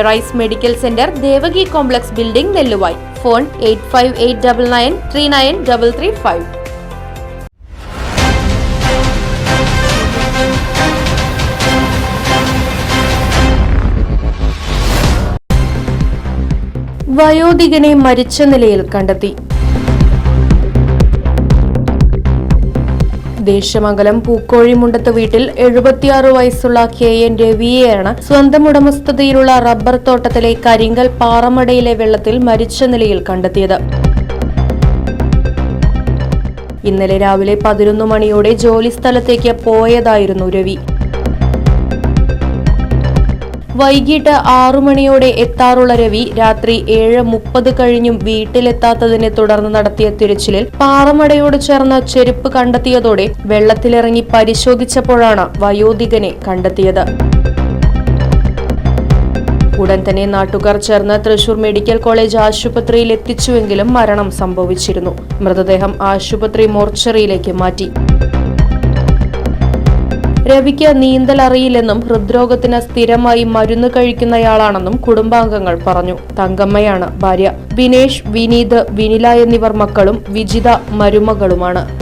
Arise medical centre Devaki complex building Nelluvai. Phone eight five eight double nine three nine double three five. വയോധികനെ മരിച്ച നിലയിൽ കണ്ടെത്തി. ദേശമംഗലം പൂക്കോഴിമുണ്ടത്ത് വീട്ടിൽ എഴുപത്തിയാറ് വയസ്സുള്ള കെ എൻ രവിയെയാണ് സ്വന്തം ഉടമസ്ഥതയിലുള്ള റബ്ബർ തോട്ടത്തിലെ കരിങ്കൽ പാറമടയിലെ വെള്ളത്തിൽ മരിച്ച നിലയിൽ കണ്ടെത്തിയത്. ഇന്നലെ രാവിലെ പതിനൊന്ന് മണിയോടെ ജോലിസ്ഥലത്തേക്ക് പോയതായിരുന്നു രവി. വൈകിട്ട് ആറു മണിയോടെ എത്താറുള്ള രവി രാത്രി ഏഴ് മുപ്പത് കഴിഞ്ഞും വീട്ടിലെത്താത്തതിനെ തുടർന്ന് നടത്തിയ തിരച്ചിലിൽ പാറമടയോട് ചേർന്ന ചെരുപ്പ് കണ്ടെത്തിയതോടെ വെള്ളത്തിലിറങ്ങി പരിശോധിച്ചപ്പോഴാണ് വയോധികനെ കണ്ടെത്തിയത്. ഉടൻ തന്നെ നാട്ടുകാർ ചേർന്ന് തൃശൂർ മെഡിക്കൽ കോളേജ് ആശുപത്രിയിൽ എത്തിച്ചുവെങ്കിലും മരണം സംഭവിച്ചിരുന്നു. മൃതദേഹം ആശുപത്രി മോർച്ചറിയിലേക്ക് മാറ്റി. രവിക്ക് നീന്തൽ അറിയില്ലെന്നും ഹൃദ്രോഗത്തിന് സ്ഥിരമായി മരുന്ന് കഴിക്കുന്നയാളാണെന്നും കുടുംബാംഗങ്ങൾ പറഞ്ഞു. തങ്കമ്മയാണ് ഭാര്യ. വിനേഷ് വിനീത് വിനില എന്നിവർ മക്കളും വിജിത മരുമകളുമാണ്.